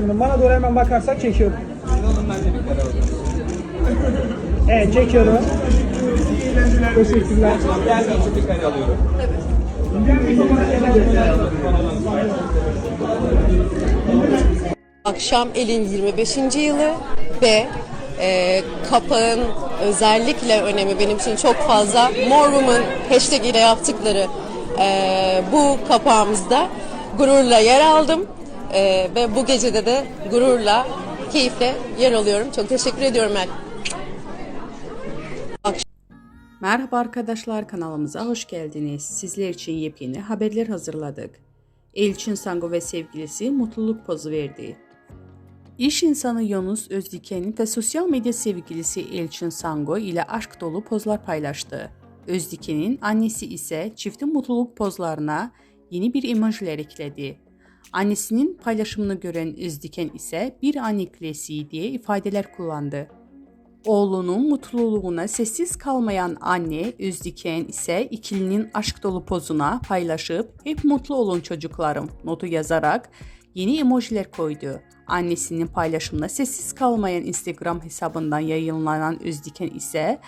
şimdi. Bana doğru hemen bakarsak çekiyorum. Evet çekiyorum. Teşekkürler. Akşam elin 25. yılı ve e, kapağın özellikle önemi benim için çok fazla. More Woman hashtag ile yaptıkları e, bu kapağımızda gururla yer aldım. E, ve bu gecede de gururla, keyifle yer alıyorum. Çok teşekkür ediyorum ben. Merhaba arkadaşlar kanalımıza hoş geldiniz. Sizler için yepyeni haberler hazırladık. Elçin Sango ve sevgilisi mutluluk pozu verdi. İş insanı Yunus Özdiken ve sosyal medya sevgilisi Elçin Sango ile aşk dolu pozlar paylaştı. Özdiken'in annesi ise çiftin mutluluk pozlarına yeni bir emojiler ekledi. Annesinin paylaşımını gören Özdiken ise bir anne klasiği diye ifadeler kullandı. Oğlunun mutluluğuna sessiz kalmayan anne Özdiken ise ikilinin aşk dolu pozuna paylaşıp hep mutlu olun çocuklarım notu yazarak yeni emojiler koydu. Annesinin paylaşımına sessiz kalmayan Instagram hesabından yayınlanan Özdiken ise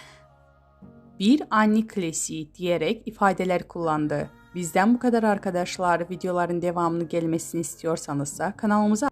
bir anne klasiği diyerek ifadeler kullandı. Bizden bu kadar arkadaşlar. Videoların devamını gelmesini istiyorsanız da kanalımıza